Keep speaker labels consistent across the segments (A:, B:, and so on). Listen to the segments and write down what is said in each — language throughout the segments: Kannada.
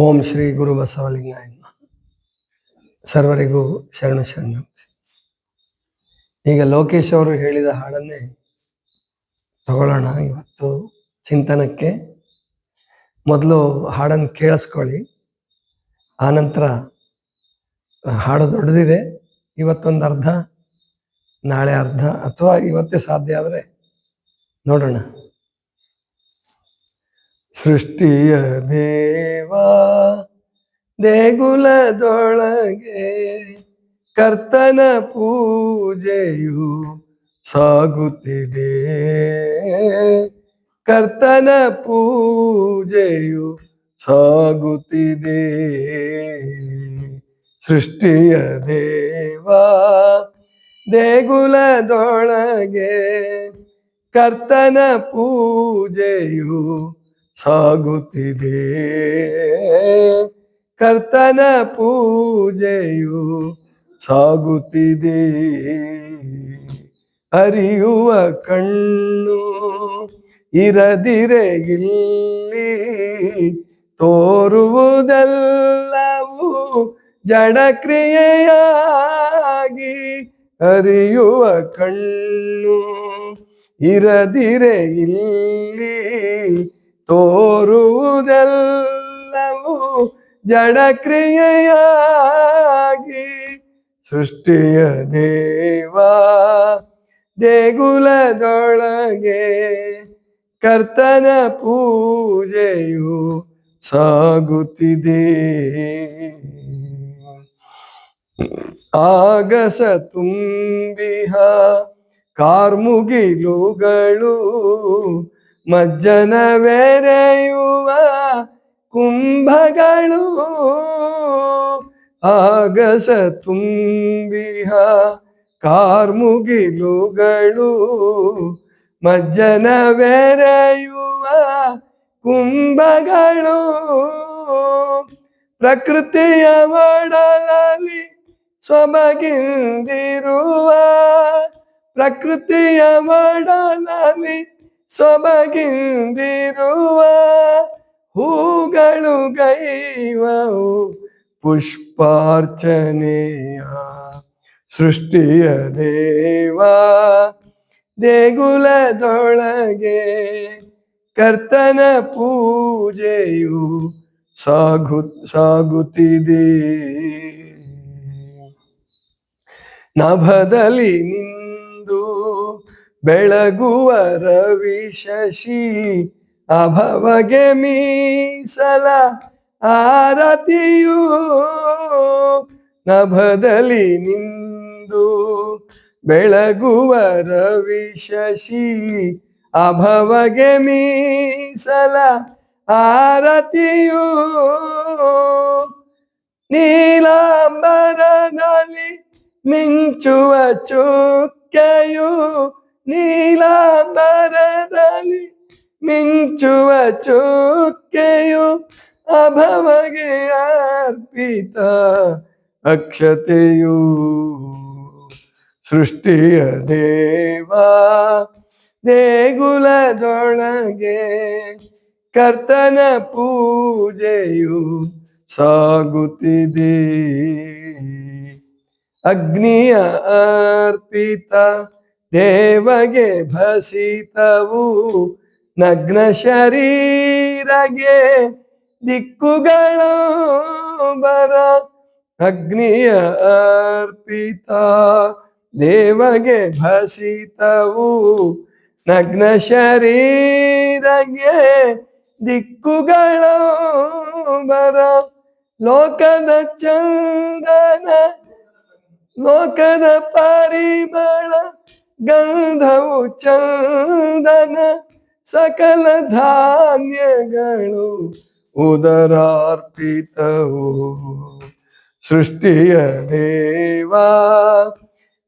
A: ಓಂ ಶ್ರೀ ಗುರು ಬಸವಲಿಂಗಾಯ. ಸರ್ವರಿಗೂ ಶರಣ ಶರಣ ಈಗ ಲೋಕೇಶ್ ಅವರು ಹೇಳಿದ ಹಾಡನ್ನೇ ತಗೊಳ್ಳೋಣ. ಇವತ್ತು ಚಿಂತನಕ್ಕೆ ಮೊದಲು ಹಾಡನ್ನು ಕೇಳಿಸ್ಕೊಳ್ಳಿ. ಆನಂತರ ಹಾಡು ದೊಡ್ಡದಿದೆ. ಇವತ್ತೊಂದು ಅರ್ಧ, ನಾಳೆ ಅರ್ಧ, ಅಥವಾ ಇವತ್ತೇ ಸಾಧ್ಯ ಆದರೆ ನೋಡೋಣ. ಸೃಷ್ಟಿಯ ದೇವ ದೇಗುಲದೊಳಗೆ ಕರ್ತನ ಪೂಜೆಯು ಸಾಗುತ್ತಿದೆ. ಕರ್ತನ ಪೂಜೆಯು ಸಾಗುತ್ತಿದೆ. ಸೃಷ್ಟಿಯ ದೇವ ದೇಗುಲದೊಳಗೆ ಕರ್ತನ ಪೂಜೆಯು ಸಾಗುತ್ತಿದೆ. ಕರ್ತನ ಪೂಜೆಯು ಸಾಗುತ್ತಿದೆ. ಅರಿಯುವ ಕಣ್ಣು ಇರದಿರೆ ಇಲ್ಲಿ. ತೋರುವುದೆಲ್ಲವೂ ಜಡಕ್ರಿಯೆಯಾಗಿ ಅರಿಯುವ ಕಣ್ಣು ಇರದಿರೆ ಇಲ್ಲಿ. ತೋರುವುದೆಲ್ಲವೂ ಜಡಕ್ರಿಯೆಯಾಗಿ ಸೃಷ್ಟಿಯ ದೇವ. ದೇಗುಲದೊಳಗೆ ಕರ್ತನ ಪೂಜೆಯು ಸಾಗುತ್ತಿದೆ. ಆಗಸ ತುಂಬಿಹ ಕಾರ್ಮುಗಿಲುಗಳು ಮಜ್ಜನವೆರೆಯುವ ಕುಂಭಗಳು ಆಗಸ ತುಂಬಿಹ ಕಾರ್ಮುಗಿಲುಗಳು. ಮಜ್ಜನವೆರೆಯುವ ಕುಂಭಗಳು ಪ್ರಕೃತಿಯ ಮಾಡಲಲ್ಲಿ ಸ್ವಬಗಿಂದಿರುವ ಪ್ರಕೃತಿಯ ಮಾಡಲಲ್ಲಿ ಸೊಬಗಿಂದಿರುವ ಹೂಗಳು ಗೈವವು ಪುಷ್ಪಾರ್ಚನೆಯ ಸೃಷ್ಟಿಯ ದೇವ. ದೇಗುಲದೊಳಗೆ ಕರ್ತನ ಪೂಜೆಯು ಸಾಗು ಸಾಗುತ್ತಿದೆ. ನಭದಲ್ಲಿ ನಿಂದು ಬೆಳಗುವ ರವಿ ಶಶಿ, ಅಭವಗೆ ಮೀಸಲ ಆರತಿಯು ನಭದಲ್ಲಿ ನಿಂದು. ಬೆಳಗುವ ರವಿ ಶಶಿ, ಅಭವಗೆ ಮೀಸಲ ಆರತಿಯು ನೀಲಾಂಬರದಲ್ಲಿ ಮಿಂಚುವ ಚುಕ್ಕೆಯು ನೀಲಾಂಬರದಲ್ಲಿ ಮಿಂಚುವ ಚುಕ್ಕೆಯು ಅಭವಗೆ ಅರ್ಪಿತ ಅಕ್ಷತೆಯು ಸೃಷ್ಟಿಯ ದೇವ ದೇಗುಲದೊಳಗೆ ಕರ್ತನ ಪೂಜೆಯು ಸಾಗುತ್ತಿದೆ ಅಗ್ನಿಯ ಅರ್ಪಿತ ದೇವಗೆ ಭಸಿತವು ನಗ್ನ ಶರೀರಗೆ ದಿಕ್ಕುಗಳ ಬರ ಅಗ್ನಿಯ ಅರ್ಪಿತ. ದೇವಗೆ ಭಸಿತವು ನಗ್ನ ಶರೀರಗೆ ದಿಕ್ಕುಗಳ ಬರ. ಲೋಕದ ಚಂದನ, ಲೋಕದ ಪರಿಮಳ ಗಂಧವು ಚಂದನ ಸಕಲ ಧಾನ್ಯಗಳು ಉದರಾರ್ಪಿತವು. ಸೃಷ್ಟಿಯ ದೇವಾ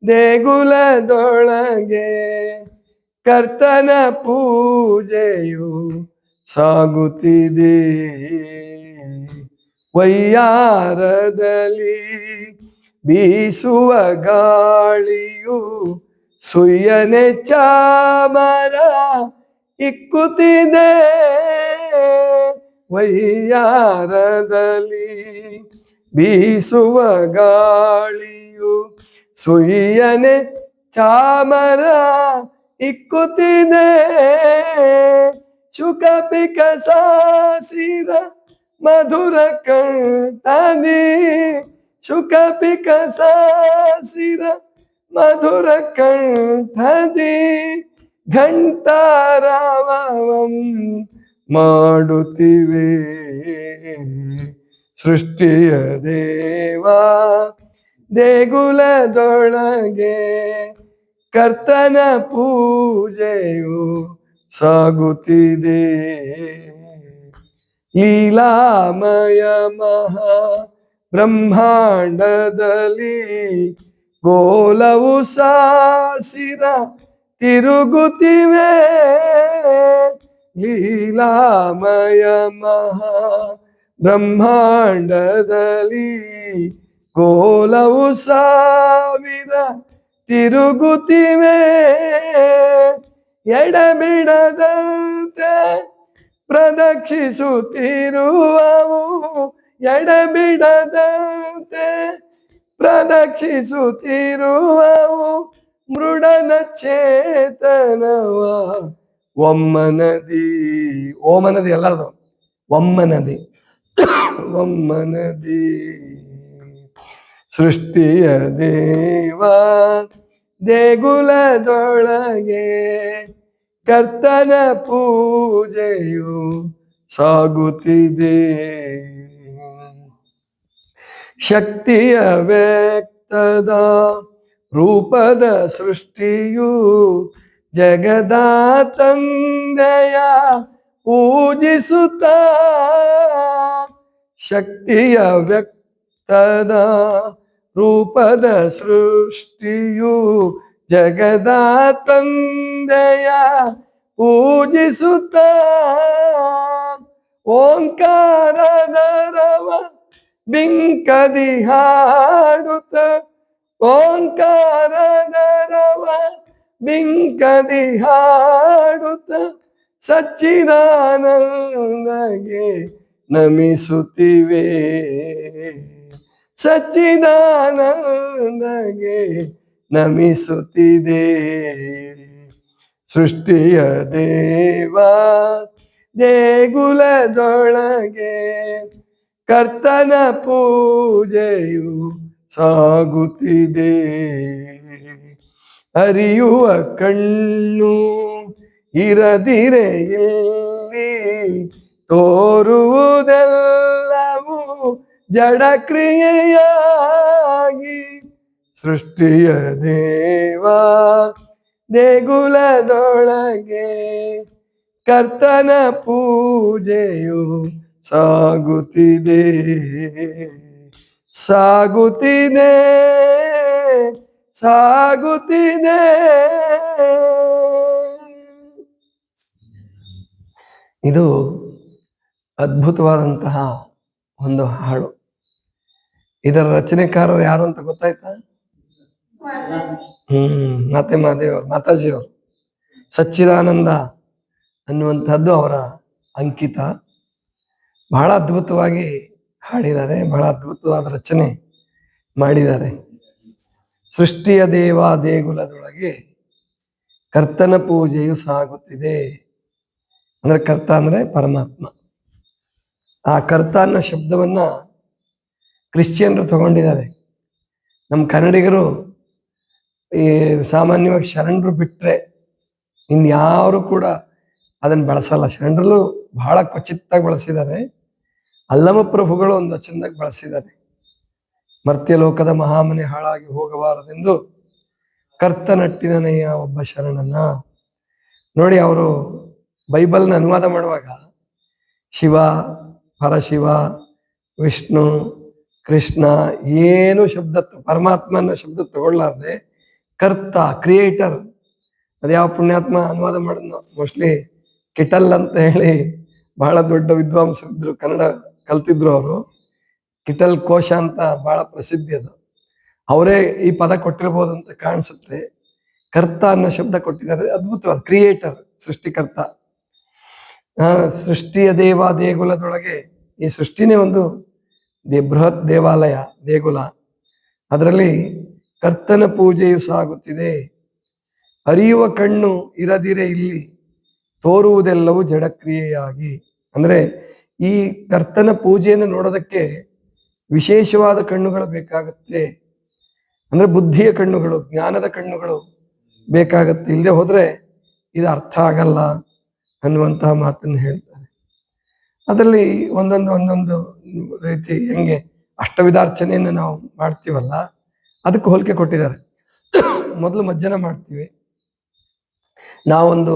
A: ದೇಗುಲದೊಳಗೆ ಕರ್ತನ ಪೂಜೆಯು ಸಾಗುತ್ತಿದೆ. ವೈಯಾರದಲ್ಲಿ ಬೀಸುವ ಗಾಳಿಯು ಸುಯ್ಯನೆ ಚಾಮರ ಇಕ್ಕುತ್ತಿದೆ ವೈಯಾರದಲ್ಲಿ ಬೀಸುವ ಗಾಳಿಯು ಸುಯ್ಯನೆ ಚಾಮರ ಇಕ್ಕುತ್ತಿದೆ ಶುಕ ಪಿಕ ಸಾಸಿರ ಮಧುರ ಕಂಠನಿ ಶುಕ ಪಿಕ ಸಾಸಿರ ಮಧುರ ಕಂಠದಿ ಘಂಟಾರಾವಂ ಮಾಡುತ್ತಿವೆ. ಸೃಷ್ಟಿಯ ದೇವ ದೇಗುಲದೊಳಗೆ ಕರ್ತನ ಪೂಜೆಯು ಸಾಗುತ್ತಿದೆ. ಲೀಲಾಮಯ ಮಹಾ ಬ್ರಹ್ಮಾಂಡದಲ್ಲಿ ಗೋಲವು ಸಾಸಿರ ತಿರುಗುತ್ತಿವೆ. ಲೀಲಾಮಯ ಮಹಾ ಬ್ರಹ್ಮಾಂಡದಲ್ಲಿ ಗೋಲವು ಸಾವಿರ ತಿರುಗುತ್ತಿವೆ. ಎಡಬಿಡದಂತೆ ಪ್ರದಕ್ಷಿಸುತ್ತಿರುವವು. ಎಡಬಿಡದಂತೆ ಪ್ರದಕ್ಷಿಸುತ್ತಿರುವವು ಮೃಡನ ಚೇತನವ. ಒಮ್ಮನದಿ ಓಮನದಿ ಎಲ್ಲರದು ಒಮ್ಮನದಿ ಒಮ್ಮನದಿ. ಸೃಷ್ಟಿಯ ದೇವ ದೇಗುಲದೊಳಗೆ ಕರ್ತನ ಪೂಜೆಯು ಸಾಗುತ್ತಿದೆ. ಶಕ್ತಿಯ ವ್ಯಕ್ತದ ರೂಪದ ಸೃಷ್ಟಿಯು ಜಗದ ತಂದೆಯ ಪೂಜಿಸುತ್ತ. ಶಕ್ತಿಯ ವ್ಯಕ್ತದ ರೂಪದ ಸೃಷ್ಟಿಯು ಜಗದ ತಂದೆಯ ಪೂಜಿಸುತ್ತ. ಓಂಕಾರದ ರವ ಬಿಂಕದಿ ಹಾಡುತ್ತ ಓಂಕಾರ ರವ ಬಿಂಕದಿ ಹಾಡುತ್ತ ಸಚ್ಚಿದಾನಂದಗೆ ನಮಿಸುತ್ತಿವೆ. ಸಚ್ಚಿದಾನಂದಗೆ ನಮಿಸುತ್ತಿದೆ. ಸೃಷ್ಟಿಯ ದೇವ ದೇಗುಲದೊಳಗೆ ಕರ್ತನ ಪೂಜೆಯು ಸಾಗುತ್ತಿದೆ. ಅರಿಯುವ ಕಣ್ಣು ಇರದಿರೆ ಇಲ್ಲಿ ತೋರುವುದೆಲ್ಲವೂ ಜಡ ಕ್ರಿಯೆಯಾಗಿ ಸೃಷ್ಟಿಯ ದೇವ ದೇಗುಲದೊಳಗೆ ಕರ್ತನ ಪೂಜೆಯು ಸಾಗುತ್ತಿದೆ ಸಾಗುತ್ತಿದೆ ಸಾಗುತ್ತಿದೆ. ಇದು ಅದ್ಭುತವಾದಂತಹ ಒಂದು ಹಾಡು. ಇದರ ರಚನೆಕಾರರು ಯಾರು ಅಂತ ಗೊತ್ತಾಯ್ತಾ? ಹ್ಮ್, ಮಾತೆ ಮಾದೇವ್ ಮಾತಾಜಿಯವರು. ಸಚ್ಚಿದಾನಂದ ಅನ್ನುವಂಥದ್ದು ಅವರ ಅಂಕಿತ. ಬಹಳ ಅದ್ಭುತವಾಗಿ ಹಾಡಿದ್ದಾರೆ, ಬಹಳ ಅದ್ಭುತವಾದ ರಚನೆ ಮಾಡಿದ್ದಾರೆ. ಸೃಷ್ಟಿಯ ದೇವ ದೇಗುಲದೊಳಗೆ ಕರ್ತನ ಪೂಜೆಯು ಸಾಗುತ್ತಿದೆ. ಅಂದ್ರೆ ಕರ್ತ ಅಂದ್ರೆ ಪರಮಾತ್ಮ. ಆ ಕರ್ತ ಅನ್ನೋ ಶಬ್ದವನ್ನ ಕ್ರಿಶ್ಚಿಯನ್ರು ತಗೊಂಡಿದ್ದಾರೆ. ನಮ್ಮ ಕನ್ನಡಿಗರು ಈ ಸಾಮಾನ್ಯವಾಗಿ ಶರಣರು ಬಿಟ್ಟರೆ ಇನ್ಯಾರು ಕೂಡ ಅದನ್ನು ಬಳಸಲ್ಲ. ಶರಣರಲ್ಲೂ ಬಹಳ ಕ್ವಚಿತ್ತಾಗಿ ಬಳಸಿದ್ದಾರೆ. ಅಲ್ಲಮ ಪ್ರಭುಗಳು ಒಂದು ಚಂದಕ್ಕೆ ಬಳಸಿದ್ದಾರೆ. ಮರ್ತ್ಯ ಲೋಕದ ಮಹಾಮನೆ ಹಾಳಾಗಿ ಹೋಗಬಾರದೆಂದು ಕರ್ತನಟ್ಟಿನನೆಯ ಒಬ್ಬ ಶರಣನ ನೋಡಿ ಅವರು ಬೈಬಲ್ನ ಅನುವಾದ ಮಾಡುವಾಗ ಶಿವ, ಪರಶಿವ, ವಿಷ್ಣು, ಕೃಷ್ಣ ಏನು ಶಬ್ದ ಪರಮಾತ್ಮನ ಶಬ್ದ ತಗೊಳ್ಳಾರ್ದೆ ಕರ್ತ, ಕ್ರಿಯೇಟರ್ ಅದ್ಯಾವ ಪುಣ್ಯಾತ್ಮ ಅನುವಾದ ಮಾಡಿದ್ನೋ, ಮೋಸ್ಟ್ಲಿ ಕಿಟಲ್ ಅಂತ ಹೇಳಿ ಬಹಳ ದೊಡ್ಡ ವಿದ್ವಾಂಸರಿದ್ರು ಕನ್ನಡ ಕಲ್ತಿದ್ರು ಅವರು. ಕಿಟಲ್ ಕೋಶ ಅಂತ ಬಹಳ ಪ್ರಸಿದ್ಧಿ ಅದು. ಅವರೇ ಈ ಪದ ಕೊಟ್ಟಿರ್ಬೋದು ಅಂತ ಕಾಣಿಸುತ್ತೆ. ಕರ್ತ ಅನ್ನೋ ಶಬ್ದ ಕೊಟ್ಟಿದ್ದಾರೆ. ಅದ್ಭುತವಾದ ಕ್ರಿಯೇಟರ್, ಸೃಷ್ಟಿಕರ್ತ. ಸೃಷ್ಟಿಯ ದೇವ ದೇಗುಲದೊಳಗೆ ಈ ಸೃಷ್ಟಿನೇ ಒಂದು ದೇ, ಬೃಹತ್ ದೇವಾಲಯ, ದೇಗುಲ. ಅದರಲ್ಲಿ ಕರ್ತನ ಪೂಜೆಯು ಸಾಗುತ್ತಿದೆ. ಅರಿಯುವ ಕಣ್ಣು ಇರದಿರೆ ಇಲ್ಲಿ, ತೋರುವುದೆಲ್ಲವೂ ಜಡಕ್ರಿಯೆಯಾಗಿ. ಅಂದ್ರೆ ಈ ಕರ್ತನ ಪೂಜೆಯನ್ನು ನೋಡೋದಕ್ಕೆ ವಿಶೇಷವಾದ ಕಣ್ಣುಗಳು ಬೇಕಾಗುತ್ತೆ. ಅಂದ್ರೆ ಬುದ್ಧಿಯ ಕಣ್ಣುಗಳು, ಜ್ಞಾನದ ಕಣ್ಣುಗಳು ಬೇಕಾಗತ್ತೆ. ಇಲ್ಲದೆ ಹೋದ್ರೆ ಇದು ಅರ್ಥ ಆಗಲ್ಲ ಅನ್ನುವಂತಹ ಮಾತನ್ನು ಹೇಳ್ತಾರೆ. ಅದರಲ್ಲಿ ಒಂದೊಂದು ಒಂದೊಂದು ರೀತಿ ಹೆಂಗೆ ಅಷ್ಟವಿಧಾರ್ಚನೆಯನ್ನು ನಾವು ಮಾಡ್ತೀವಲ್ಲ, ಅದಕ್ಕೆ ಹೋಲಿಕೆ ಕೊಟ್ಟಿದ್ದಾರೆ. ಮೊದಲು ಮಜ್ಜನ ಮಾಡ್ತೀವಿ. ನಾವೊಂದು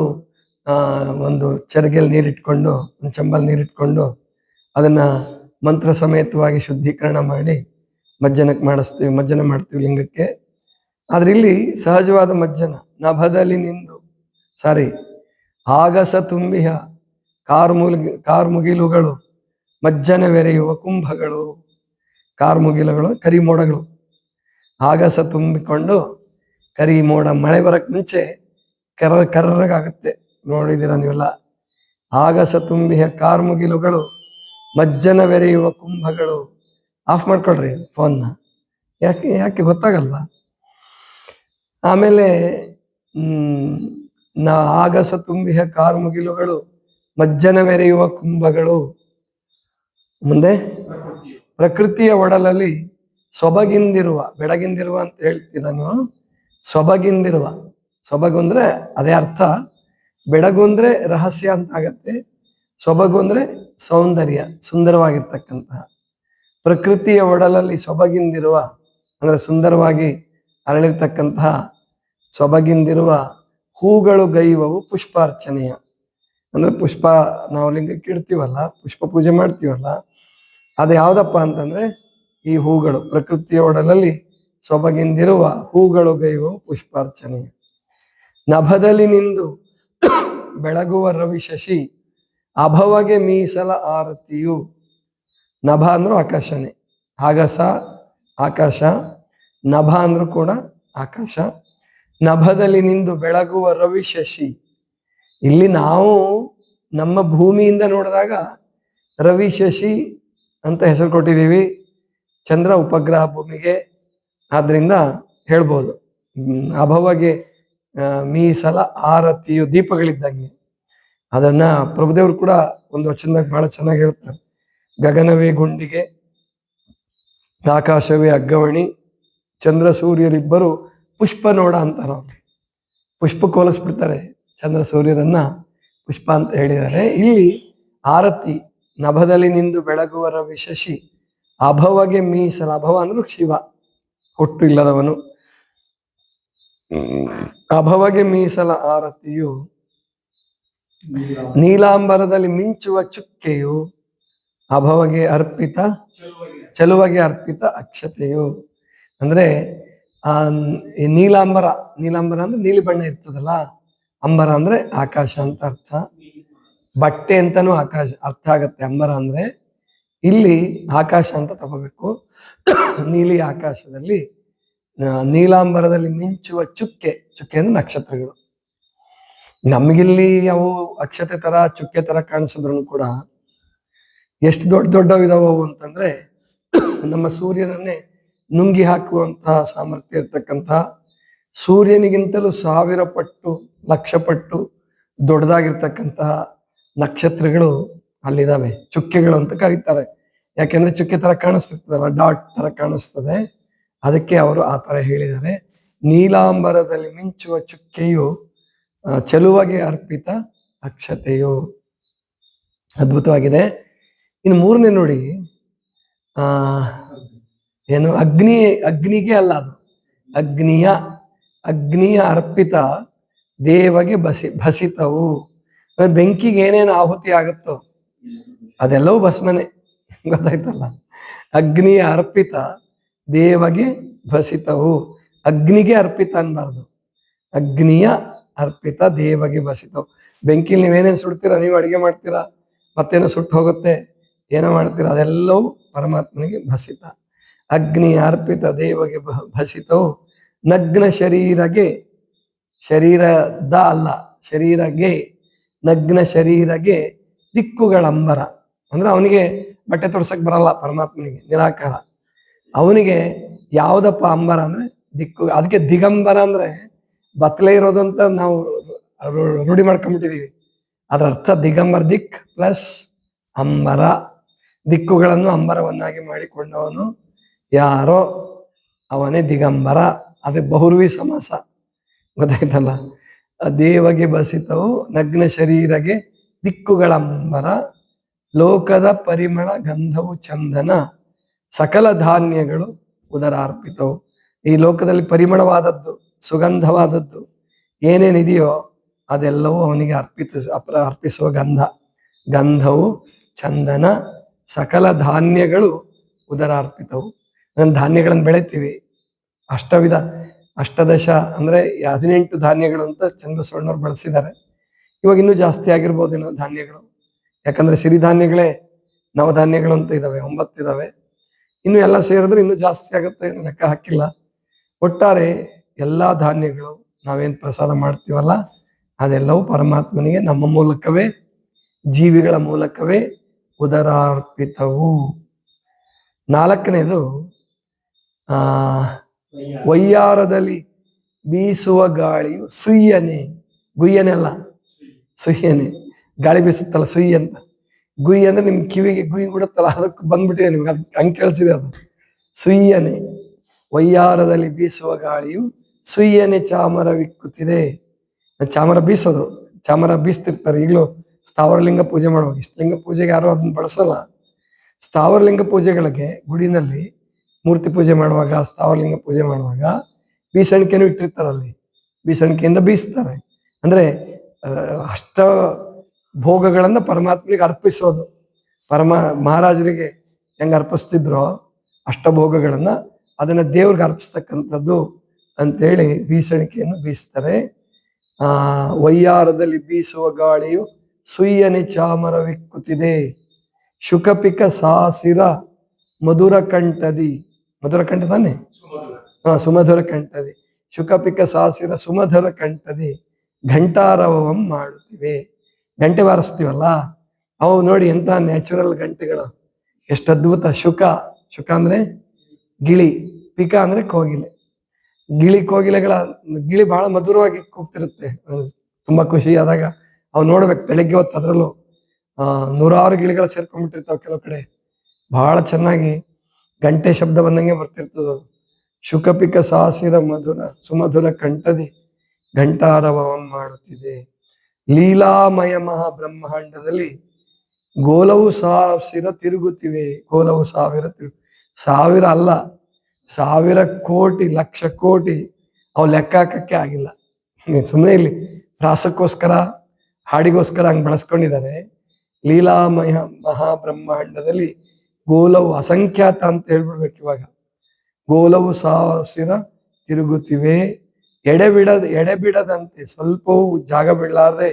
A: ಒಂದು ಚರಗೆಯಲ್ಲಿ ನೀರಿಟ್ಕೊಂಡು, ಒಂದು ಚಂಬಲ್ ನೀರಿಟ್ಕೊಂಡು ಅದನ್ನ ಮಂತ್ರ ಸಮೇತವಾಗಿ ಶುದ್ಧೀಕರಣ ಮಾಡಿ ಮಜ್ಜನಕ್ಕೆ ಮಾಡಿಸ್ತೀವಿ, ಮಜ್ಜನ ಮಾಡ್ತೀವಿ ಲಿಂಗಕ್ಕೆ. ಆದ್ರೆ ಇಲ್ಲಿ ಸಹಜವಾದ ಮಜ್ಜನ ನಭದಲ್ಲಿ ನಿಂದು. ಸಾರಿ ಆಗಸ ತುಂಬಿಹ ಕಾರ್ಮುಲ್ ಕಾರ್ಮುಗಿಲುಗಳು ಮಜ್ಜನವೆರೆಯುವ ಕುಂಭಗಳು. ಕಾರ್ಮುಗಿಲುಗಳು ಕರಿಮೋಡಗಳು ಆಗಸ ತುಂಬಿಕೊಂಡು ಕರಿ ಮೋಡ ಮಳೆ ಬರಕ್ ಮುಂಚೆ ಕರ್ರ, ಕರ್ರಗಾಗುತ್ತೆ. ನೋಡಿದಿರ ನೀವೆಲ್ಲ? ಆಗಸ ತುಂಬಿಹ ಕಾರ್ಮುಗಿಲುಗಳು ಮಜ್ಜನವೆರೆಯುವ ಕುಂಭಗಳು. ಆಫ್ ಮಾಡ್ಕೊಳ್ರಿ ಫೋನ್ನ ಯಾಕೆ ಯಾಕೆ ಗೊತ್ತಾಗಲ್ವಾ? ಆಮೇಲೆ ನಾ ಆಗಸ ತುಂಬಿಹ ಕಾರ್ಮುಗಿಲುಗಳು ಮಜ್ಜನವೆರೆಯುವ ಕುಂಭಗಳು. ಮುಂದೆ? ಪ್ರಕೃತಿಯ ಒಡಲಲ್ಲಿ ಸೊಬಗಿಂದಿರುವ, ಬೆಡಗಿಂದಿರುವ ಅಂತ ಹೇಳ್ತೀರ ನೀವು ಸೊಬಗಿಂದಿರುವ. ಸೊಬಗು ಅಂದ್ರೆ ಅದೇ ಅರ್ಥ. ಬೆಳಗು ಅಂದ್ರೆ ರಹಸ್ಯ ಅಂತ ಆಗತ್ತೆ ಸೊಬಗು ಅಂದ್ರೆ ಸೌಂದರ್ಯ, ಸುಂದರವಾಗಿರ್ತಕ್ಕಂತಹ. ಪ್ರಕೃತಿಯ ಒಡಲಲ್ಲಿ ಸೊಬಗಿಂದಿರುವ, ಅಂದ್ರೆ ಸುಂದರವಾಗಿ ಅರಳಿರ್ತಕ್ಕಂತಹ ಸೊಬಗಿಂದಿರುವ ಹೂಗಳು ಗೈವವು ಪುಷ್ಪಾರ್ಚನೆಯ. ಅಂದ್ರೆ ಪುಷ್ಪ ನಾವು ಲಿಂಗಕ್ಕೆ ಇಡ್ತೀವಲ್ಲ, ಪುಷ್ಪ ಪೂಜೆ ಮಾಡ್ತೀವಲ್ಲ, ಅದು ಯಾವ್ದಪ್ಪ ಅಂತಂದ್ರೆ ಈ ಹೂಗಳು, ಪ್ರಕೃತಿಯ ಒಡಲಲ್ಲಿ ಸೊಬಗಿಂದಿರುವ ಹೂಗಳು ಗೈವವು ಪುಷ್ಪಾರ್ಚನೆಯ. ನಭದಲ್ಲಿ ನಿಂದು ಬೆಳಗುವ ರವಿ ಶಶಿ, ಅಭವಗೆ ಮೀಸಲ ಆರತಿಯು, ನಭ ಅಂದ್ರೂ ಆಕಾಶನೆ ಆಗಸ ಆಕಾಶ, ನಭ ಅಂದ್ರೂ ಕೂಡ ಆಕಾಶ. ನಭದಲ್ಲಿ ನಿಂದು ಬೆಳಗುವ ರವಿ ಶಶಿ. ಇಲ್ಲಿ ನಾವು ನಮ್ಮ ಭೂಮಿಯಿಂದ ನೋಡಿದಾಗ ರವಿ ಶಶಿ ಅಂತ ಹೆಸರು ಕೊಟ್ಟಿದ್ದೀವಿ, ಚಂದ್ರ ಉಪಗ್ರಹ ಭೂಮಿಗೆ. ಆದ್ರಿಂದ ಹೇಳ್ಬೋದು, ಅಭವಗೆ ಮೀಸಲ ಆರತಿಯು ದೀಪಗಳಿದ್ದಂಗೆ. ಅದನ್ನ ಪ್ರಭುದೇವರು ಕೂಡ ಒಂದು ವಚನದಾಗ ಬಹಳ ಚೆನ್ನಾಗಿ ಹೇಳ್ತಾರೆ. ಗಗನವೇ ಗುಂಡಿಗೆ, ಆಕಾಶವೇ ಅಗ್ಗವಣಿ, ಚಂದ್ರ ಸೂರ್ಯರಿಬ್ಬರು ಪುಷ್ಪ ನೋಡ ಅಂತಾರ ಅವ್ರು ಪುಷ್ಪ ಕೋಲಿಸ್ಬಿಡ್ತಾರೆ ಚಂದ್ರ ಸೂರ್ಯರನ್ನ ಪುಷ್ಪ ಅಂತ ಹೇಳಿದ್ದಾರೆ. ಇಲ್ಲಿ ಆರತಿ ನಭದಲ್ಲಿ ನಿಂದು ಬೆಳಗುವರ ರವಿ ಶಶಿ ಅಭವಗೆ ಮೀಸಲ, ಅಭವ ಅಂದ್ರು ಶಿವ, ಹುಟ್ಟು ಇಲ್ಲದವನು. ಅಭವಗೆ ಮೀಸಲ ಆರತಿಯು ನೀಲಾಂಬರದಲ್ಲಿ ಮಿಂಚುವ ಚುಕ್ಕೆಯು ಅಭವಗೆ ಅರ್ಪಿತ ಚೆಲುವಗೆ ಅರ್ಪಿತ ಅಕ್ಷತೆಯು. ಅಂದ್ರೆ, ಆ ನೀಲಾಂಬರ ನೀಲಾಂಬರ ಅಂದ್ರೆ ನೀಲಿ ಬಣ್ಣ ಇರ್ತದಲ್ಲ, ಅಂಬರ ಅಂದ್ರೆ ಆಕಾಶ ಅಂತ ಅರ್ಥ. ಬಟ್ಟೆ ಅಂತಾನು ಆಕಾಶ, ಅರ್ಥ ಆಗತ್ತೆ. ಅಂಬರ ಅಂದ್ರೆ ಇಲ್ಲಿ ಆಕಾಶ ಅಂತ ತಗೋಬೇಕು. ನೀಲಿ ಆಕಾಶದಲ್ಲಿ ನೀಲಾಂಬರದಲ್ಲಿ ಮಿಂಚುವ ಚುಕ್ಕೆ ಚುಕ್ಕೆ ಅಂದ್ರೆ ನಕ್ಷತ್ರಗಳು. ನಮಗಿಲ್ಲಿ ಅವು ಅಕ್ಷತೆ ತರ, ಚುಕ್ಕೆ ತರ ಕಾಣಿಸಿದ್ರು ಕೂಡ ಎಷ್ಟು ದೊಡ್ಡ ದೊಡ್ಡ ವಿಧವು ಅಂತಂದ್ರೆ ನಮ್ಮ ಸೂರ್ಯನನ್ನೇ ನುಂಗಿ ಹಾಕುವಂತಹ ಸಾಮರ್ಥ್ಯ ಇರ್ತಕ್ಕಂತಹ ಸೂರ್ಯನಿಗಿಂತಲೂ ಸಾವಿರ ಪಟ್ಟು, ಲಕ್ಷ ಪಟ್ಟು ದೊಡ್ಡದಾಗಿರ್ತಕ್ಕಂತಹ ನಕ್ಷತ್ರಗಳು ಅಲ್ಲಿದಾವೆ. ಚುಕ್ಕೆಗಳು ಅಂತ ಕರೀತಾರೆ. ಯಾಕೆಂದ್ರೆ ಚುಕ್ಕೆ ತರ ಕಾಣಿಸ್ತಿರ್ತದಲ್ಲ, ಡಾಟ್ ತರ ಕಾಣಿಸ್ತದೆ. ಅದಕ್ಕೆ ಅವರು ಆ ತರ ಹೇಳಿದ್ದಾರೆ. ನೀಲಾಂಬರದಲ್ಲಿ ಮಿಂಚುವ ಚುಕ್ಕೆಯು ಚಲುವಾಗಿ ಅರ್ಪಿತ ಅಕ್ಷತೆಯು ಅದ್ಭುತವಾಗಿದೆ. ಇನ್ನು ಮೂರನೇ ನೋಡಿ, ಆ, ಏನು, ಅಗ್ನಿ, ಅಗ್ನಿಗೆ ಅಲ್ಲ ಅದು. ಅಗ್ನಿಯ ಅಗ್ನಿಯ ಅರ್ಪಿತ ದೇವಗೆ ಬಸಿ, ಭಸಿತವು. ಬೆಂಕಿಗೆ ಏನೇನು ಆಹುತಿ ಆಗುತ್ತೋ, ಅದೆಲ್ಲವೂ ಭಸ್ಮನೆ. ಗೊತ್ತಾಯ್ತಲ್ಲ? ಅಗ್ನಿಯ ಅರ್ಪಿತ ದೇವಗೆ ಭಸಿತವು ಅಗ್ನಿಗೆ ಅರ್ಪಿತ ಅನ್ಬಾರ್ದು. ಅಗ್ನಿಯ ಅರ್ಪಿತ ದೇವಗೆ ಬಸಿತವು. ಬೆಂಕಿಲಿ ನೀವೇನೇನು ಸುಡ್ತೀರಾ? ನೀವು ಅಡಿಗೆ ಮಾಡ್ತೀರಾ? ಮತ್ತೇನೋ ಸುಟ್ಟು ಹೋಗುತ್ತೆ? ಏನೋ ಮಾಡ್ತೀರಾ? ಅದೆಲ್ಲವೂ ಪರಮಾತ್ಮನಿಗೆ ಭಸಿತ ಅಗ್ನಿ ಅರ್ಪಿತ ದೇವಗೆ ಭಸಿತವು ನಗ್ನ ಶರೀರಗೆ, ಶರೀರದ ಅಲ್ಲ, ಶರೀರಗೆ, ನಗ್ನ ಶರೀರಗೆ ದಿಕ್ಕುಗಳಂಬರ. ಅಂದ್ರೆ ಅವನಿಗೆ ಬಟ್ಟೆ ತೊಡ್ಸಕ್ ಬರಲ್ಲ ಪರಮಾತ್ಮನಿಗೆ, ನಿರಾಕಾರ. ಅವನಿಗೆ ಯಾವುದಪ್ಪ ಅಂಬರ ಅಂದ್ರೆ ದಿಕ್ಕು, ಅದಕ್ಕೆ ದಿಗಂಬರ ಅಂದ್ರೆ ಬತ್ತಲೆ ಇರೋದು ಅಂತ ನಾವು ರೂಢಿ ಮಾಡ್ಕೊಂಡ್ಬಿಟ್ಟಿದೀವಿ. ಅದರ ಅರ್ಥ ದಿಗಂಬರ ದಿಕ್ ಪ್ಲಸ್ ಅಂಬರ. ದಿಕ್ಕುಗಳನ್ನು ಅಂಬರವನ್ನಾಗಿ ಮಾಡಿಕೊಂಡವನು ಯಾರೋ? ಅವನೇ ದಿಗಂಬರ. ಅದೇ ಬಹುರ್ವಿ ಸಮಾಸ. ಗೊತ್ತಾಯ್ತಲ್ಲ? ದೇವಗೆ ಬಸಿತವು ನಗ್ನ ಶರೀರಗೆ ದಿಕ್ಕುಗಳ ಅಂಬರ ಲೋಕದ ಪರಿಮಳ, ಗಂಧವು, ಚಂದನ. ಸಕಲ ಧಾನ್ಯಗಳು ಉದರಾರ್ಪಿತವು ಈ ಲೋಕದಲ್ಲಿ ಪರಿಮಳವಾದದ್ದು, ಸುಗಂಧವಾದದ್ದು ಏನೇನಿದೆಯೋ ಅದೆಲ್ಲವೂ ಅವನಿಗೆ ಅರ್ಪಿತ, ಅಪ್ರ, ಅರ್ಪಿಸುವ ಗಂಧ. ಗಂಧವು ಚಂದನ, ಸಕಲ ಧಾನ್ಯಗಳು ಉದರಾರ್ಪಿತವು ನನ್ನ ಧಾನ್ಯಗಳನ್ನು ಬೆಳಿತೀವಿ. ಅಷ್ಟವಿಧ, ಅಷ್ಟದಶ, ಅಂದ್ರೆ ಹದಿನೆಂಟು ಧಾನ್ಯಗಳು ಅಂತ ಚಂದ್ರಸವಣ್ಣವ್ರು ಬಳಸಿದ್ದಾರೆ. ಇವಾಗ ಇನ್ನೂ ಜಾಸ್ತಿ ಆಗಿರ್ಬೋದೇನೋ ಧಾನ್ಯಗಳು. ಯಾಕಂದ್ರೆ ಸಿರಿಧಾನ್ಯಗಳೇ ನವಧಾನ್ಯಗಳು ಅಂತ ಇದಾವೆ, ಒಂಬತ್ತು ಇದಾವೆ. ಇನ್ನು ಎಲ್ಲ ಸೇರಿದ್ರೆ ಇನ್ನೂ ಜಾಸ್ತಿ ಆಗುತ್ತೆ ಲೆಕ್ಕ ಹಾಕಿಲ್ಲ. ಒಟ್ಟಾರೆ ಎಲ್ಲಾ ಧಾನ್ಯಗಳು ನಾವೇನ್ ಪ್ರಸಾದ ಮಾಡ್ತೀವಲ್ಲ, ಅದೆಲ್ಲವೂ ಪರಮಾತ್ಮನಿಗೆ ನಮ್ಮ ಮೂಲಕವೇ, ಜೀವಿಗಳ ಮೂಲಕವೇ ಉದರಾರ್ಪಿತವು. ನಾಲ್ಕನೇದು, ಆ ವೈಯಾರದಲ್ಲಿ ಬೀಸುವ ಗಾಳಿಯು ಸುಯ್ಯನೆ. ಗುಯ್ಯನೆ ಅಲ್ಲ, ಸುಯ್ಯನೆ. ಗಾಳಿ ಬೀಸುತ್ತಲ್ಲ ಸುಯ್ಯ ಅಂತ ಗುಯ್ ಅಂದ್ರೆ ನಿಮ್ ಕಿವಿಗೆ ಗುಯ್ ಕೊಡುತ್ತಲ್ಲ ಅದಕ್ಕೆ ಬಂದ್ಬಿಟ್ಟಿದೆ ನಿಮ್ಗೆ. ಅದು ಹಂಗ್ ಕೇಳಿಸಿದೆ ಅದು. ಸುಯ್ಯನೆ, ವಯ್ಯಾರದಲ್ಲಿ ಬೀಸುವ ಗಾಳಿಯು ಸುಯ್ಯನೆ ಚಾಮರ ವಿಕ್ಕುತ್ತಿದೆ. ಚಾಮರ ಬೀಸೋದು. ಚಾಮರ ಬೀಸ್ತಿರ್ತಾರೆ. ಈಗಲೂ ಸ್ಥಾವರಲಿಂಗ ಪೂಜೆ ಮಾಡುವಾಗ. ಇಷ್ಟಲಿಂಗ ಪೂಜೆಗೆ ಯಾರು ಅದನ್ನ ಬಳಸಲ್ಲ. ಸ್ಥಾವರಲಿಂಗ ಪೂಜೆಗಳಿಗೆ ಗುಡಿನಲ್ಲಿ ಮೂರ್ತಿ ಪೂಜೆ ಮಾಡುವಾಗ, ಸ್ಥಾವರಲಿಂಗ ಪೂಜೆ ಮಾಡುವಾಗ ಬೀಸಣಿಕೆನೂ ಇಟ್ಟಿರ್ತಾರಲ್ಲಿ ಬೀಸಣಿಕೆಯಿಂದ ಬೀಸ್ತಾರೆ. ಅಂದ್ರೆ ಅಷ್ಟ ಭೋಗಗಳನ್ನ ಪರಮಾತ್ಮನಿಗೆ ಅರ್ಪಿಸೋದು. ಪರಮ ಮಹಾರಾಜರಿಗೆ ಹೆಂಗ್ ಅರ್ಪಿಸ್ತಿದ್ರೋ ಅಷ್ಟ ಭೋಗಗಳನ್ನ ಅದನ್ನ ದೇವ್ರಿಗೆ ಅರ್ಪಿಸ್ತಕ್ಕಂಥದ್ದು ಅಂತೇಳಿ ಬೀಸಣಿಕೆಯನ್ನು ಬೀಸ್ತಾರೆ. ಆ ವಯ್ಯಾರದಲ್ಲಿ ಬೀಸುವ ಗಾಳಿಯು ಸುಯ್ಯನೆ ಚಾಮರವಿಕ್ಕುತ್ತಿದೆ ಶುಕಪಿಕ ಸಾಸಿರ ಮಧುರ ಕಂಠದಿ. ಮಧುರ ಕಂಠ ತಾನೆ? ಹಾ ಸುಮಧುರ ಕಂಠದಿ. ಶುಕಪಿಕ ಸಾಸಿರ ಸುಮಧುರ ಕಂಠದಿ. ಘಂಟಾರವಂ ಮಾಡುತ್ತಿವೆ. ಗಂಟೆ ಬಾರಿಸ್ತೀವಲ್ಲ? ಅವು ನೋಡಿ ಎಂತ ನ್ಯಾಚುರಲ್ ಗಂಟೆಗಳು. ಎಷ್ಟು ಅದ್ಭುತ. ಶುಕ. ಶುಕ ಅಂದ್ರೆ ಗಿಳಿ. ಪಿಕ ಅಂದ್ರೆ ಕೋಗಿಲೆ. ಗಿಳಿ ಕೋಗಿಲೆಗಳ, ಗಿಳಿ ಬಹಳ ಮಧುರವಾಗಿ ಕೂಗ್ತಿರುತ್ತೆ. ತುಂಬಾ ಖುಷಿ ಆದಾಗ ಅವ್ ನೋಡ್ಬೇಕು. ಬೆಳಿಗ್ಗೆ ಹೊತ್ತು ಅದ್ರಲ್ಲೂ, ಆ, ನೂರಾರು ಗಿಳಿಗಳು ಸೇರ್ಕೊಂಡ್ಬಿಟ್ಟಿರ್ತಾವ ಕೆಲವು ಕಡೆ. ಬಹಳ ಚೆನ್ನಾಗಿ ಗಂಟೆ ಶಬ್ದ ಬಂದಂಗೆ ಬರ್ತಿರ್ತದ ಶುಕ, ಪಿಕ ಸಾಹಸಿರ ಮಧುರ, ಸುಮಧುರ, ಕಂಠದಿ ಘಂಟಾರವಂ ಮಾಡುತ್ತಿದೆ. ಲೀಲಾಮಯ ಮಹಾ ಬ್ರಹ್ಮಾಂಡದಲ್ಲಿ ಗೋಲವು ಸಾವಿರ ತಿರುಗುತ್ತಿವೆ, ಗೋಲವು ಸಾವಿರ ತಿರುಗು, ಸಾವಿರ ಅಲ್ಲ, ಸಾವಿರ ಕೋಟಿ, ಲಕ್ಷ ಕೋಟಿ ಅವು ಲೆಕ್ಕ ಹಾಕಕ್ಕೆ ಆಗಿಲ್ಲ ಸುಮ್ಮನೆ ಇಲ್ಲಿ ಪ್ರಾಸಕ್ಕೋಸ್ಕರ, ಹಾಡಿಗೋಸ್ಕರ ಹಂಗೆ ಬಳಸ್ಕೊಂಡಿದ್ದಾರೆ. ಲೀಲಾಮಯ ಮಹಾಬ್ರಹ್ಮಾಂಡದಲ್ಲಿ ಗೋಲವು ಅಸಂಖ್ಯಾತ ಅಂತ ಹೇಳ್ಬಿಡ್ಬೇಕು ಇವಾಗ. ಗೋಲವು ಸಾವಿರ ತಿರುಗುತ್ತಿವೆ. ಎಡೆಬಿಡದ, ಎಡೆಬಿಡದಂತೆ ಸ್ವಲ್ಪವೂ ಜಾಗ ಬಿಡಲಾರ್ದೆ,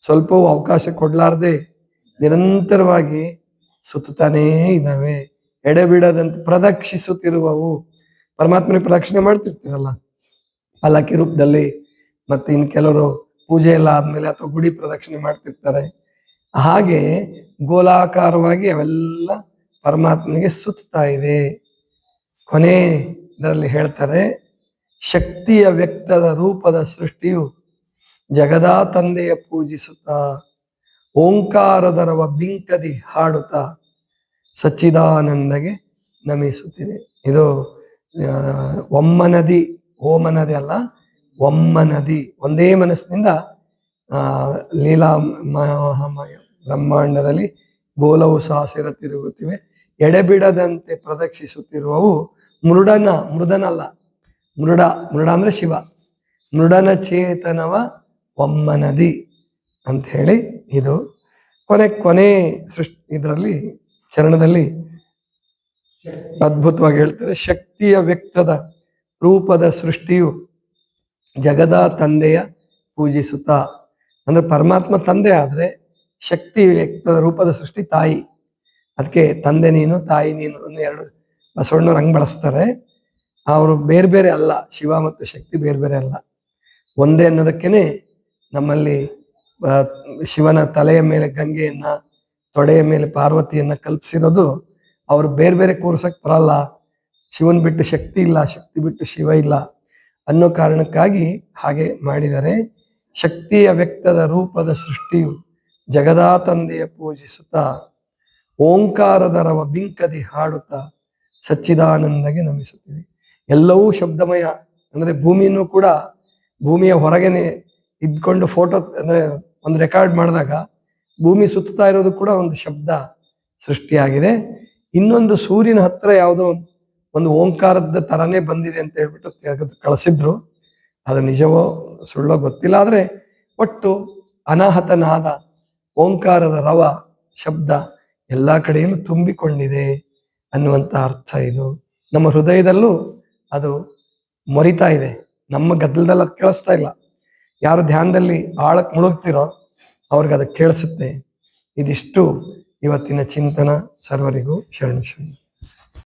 A: ಸ್ವಲ್ಪವೂ ಅವಕಾಶ ಕೊಡ್ಲಾರ್ದೆ ನಿರಂತರವಾಗಿ ಸುತ್ತಾನೇ ಇದ್ದಾವೆ. ಎಡೆಬಿಡದಂತೆ ಪ್ರದಕ್ಷಿಸುತ್ತಿರುವವು. ಪರಮಾತ್ಮನಿಗೆ ಪ್ರದಕ್ಷಿಣೆ ಮಾಡ್ತಿರ್ತೀರಲ್ಲ? ಪಲ್ಲಕ್ಕಿ ರೂಪದಲ್ಲಿ ಮತ್ತೆ ಇನ್ ಕೆಲವರು ಪೂಜೆ ಎಲ್ಲ ಆದ್ಮೇಲೆ ಅಥವಾ ಗುಡಿ ಪ್ರದಕ್ಷಿಣೆ ಮಾಡ್ತಿರ್ತಾರೆ. ಹಾಗೆ ಗೋಲಾಕಾರವಾಗಿ ಅವೆಲ್ಲ ಪರಮಾತ್ಮನಿಗೆ ಸುತ್ತಾ ಇದೆ. ಕೊನೆ ಇದರಲ್ಲಿ ಹೇಳ್ತಾರೆ ಶಕ್ತಿಯ ವ್ಯಕ್ತದ ರೂಪದ ಸೃಷ್ಟಿಯು ಜಗದಾ ತಂದೆಯ ಪೂಜಿಸುತ್ತಾ, ಓಂಕಾರದರವ ಬಿಂಕದಿ ಹಾಡುತ್ತಾ ಸಚ್ಚಿದಾನಂದಗೆ ನಮಿಸುತ್ತಿದೆ. ಇದು ಒಮ್ಮ ನದಿ ಓಮ ನದಿ ಅಲ್ಲ ಒಮ್ಮ ನದಿ ಒಂದೇ ಮನಸ್ಸಿನಿಂದ ಲೀಲಾ ಮಹಾಮಯ ಬ್ರಹ್ಮಾಂಡದಲ್ಲಿ ಗೋಲವು ಸಾಸಿರ ತಿರುಗುತ್ತಿವೆ ಎಡೆಬಿಡದಂತೆ ಪ್ರದಕ್ಷಿಸುತ್ತಿರುವವು ಮೃಡನ, ಮೃದನಲ್ಲ ಮೃಡ ಮೃಡ ಅಂದ್ರೆ ಶಿವ. ಮೃಡನ ಚೇತನವ ಒಮ್ಮನದಿ ಅಂತ ಹೇಳಿ ಇದು ಕೊನೆ ಕೊನೆ ಸೃಷ್ಟಿ, ಇದರಲ್ಲಿ, ಚರಣದಲ್ಲಿ ಅದ್ಭುತವಾಗಿ ಹೇಳ್ತಾರೆ, ಶಕ್ತಿಯ ವ್ಯಕ್ತದ ರೂಪದ ಸೃಷ್ಟಿಯು ಜಗದ ತಂದೆಯ ಪೂಜಿಸುತ್ತ. ಅಂದ್ರೆ ಪರಮಾತ್ಮ ತಂದೆ ಆದ್ರೆ ಶಕ್ತಿ ವ್ಯಕ್ತದ ರೂಪದ ಸೃಷ್ಟಿ ತಾಯಿ. ಅದಕ್ಕೆ ತಂದೆ ನೀನು, ತಾಯಿ ನೀನು ಎರಡು ಬಸವಣ್ಣವ್ರು ಹಂಗ್ ಬಳಸ್ತಾರೆ. ಅವರು ಬೇರೆ ಬೇರೆ ಅಲ್ಲ, ಶಿವ ಮತ್ತು ಶಕ್ತಿ ಬೇರೆ ಬೇರೆ ಅಲ್ಲ. ಒಂದೇ ಅನ್ನೋದಕ್ಕೇನೆ ನಮ್ಮಲ್ಲಿ ಶಿವನ ತಲೆಯ ಮೇಲೆ ಗಂಗೆಯನ್ನ, ತೊಡೆಯ ಮೇಲೆ ಪಾರ್ವತಿಯನ್ನ ಕಲ್ಪಿಸಿರೋದು ಅವರು ಬೇರೆ ಬೇರೆ ಕೂರ್ಸಕ್ ಬರಲ್ಲ. ಶಿವನ್ ಬಿಟ್ಟು ಶಕ್ತಿ ಇಲ್ಲ, ಶಕ್ತಿ ಬಿಟ್ಟು ಶಿವ ಇಲ್ಲ ಅನ್ನೋ ಕಾರಣಕ್ಕಾಗಿ ಹಾಗೆ ಮಾಡಿದರೆ ಶಕ್ತಿಯ ವ್ಯಕ್ತದ ರೂಪದ ಸೃಷ್ಟಿಯು ಜಗದಾ ತಂದೆಯ ಪೂಜಿಸುತ್ತಾ, ಓಂಕಾರದ ರವ ಬಿಂಕದಿ ಹಾಡುತ್ತಾ ಸಚ್ಚಿದಾನಂದಗೆ ನಮಿಸುತ್ತೀವಿ. ಎಲ್ಲವೂ ಶಬ್ದಮಯ. ಅಂದ್ರೆ ಭೂಮಿನೂ ಕೂಡ ಭೂಮಿಯ ಹೊರಗೇನೆ ಇದ್ಕೊಂಡು ಫೋಟೋ ಅಂದ್ರೆ ಒಂದು ರೆಕಾರ್ಡ್ ಮಾಡಿದಾಗ ಭೂಮಿ ಸುತ್ತಾ ಇರೋದು ಕೂಡ ಒಂದು ಶಬ್ದ ಸೃಷ್ಟಿಯಾಗಿದೆ. ಇನ್ನೊಂದು ಸೂರ್ಯನ ಹತ್ರ ಯಾವುದೋ ಒಂದು ಓಂಕಾರದ ತರನೇ ಬಂದಿದೆ ಅಂತ ಹೇಳ್ಬಿಟ್ಟು ಕಳಿಸಿದ್ರು. ಅದು ನಿಜವೋ ಸುಳ್ಳೋ ಗೊತ್ತಿಲ್ಲ, ಆದ್ರೆ ಒಟ್ಟು ಅನಾಹತನಾದ ಓಂಕಾರದ ರವ ಶಬ್ದ ಎಲ್ಲ ಕಡೆಯಲ್ಲೂ ತುಂಬಿಕೊಂಡಿದೆ ಅನ್ನುವಂತ ಅರ್ಥ ಇದು. ನಮ್ಮ ಹೃದಯದಲ್ಲೂ ಅದು ಮೊರಿತಾ ಇದೆ. ನಮ್ಮ ಗದ್ದಲದಲ್ಲಿ ಅದು ಕೇಳಿಸ್ತಾ ಇಲ್ಲ. ಯಾರು ಧ್ಯಾನದಲ್ಲಿ ಆಳಕ್ಕೆ ಮುಳುಗ್ತಿರೋ ಅವ್ರಿಗೆ ಅದು ಕೇಳಿಸುತ್ತೆ. ಇದಿಷ್ಟು ಇವತ್ತಿನ ಚಿಂತನ ಸರ್ವರಿಗೂ ಶರಣ ಶರಣ.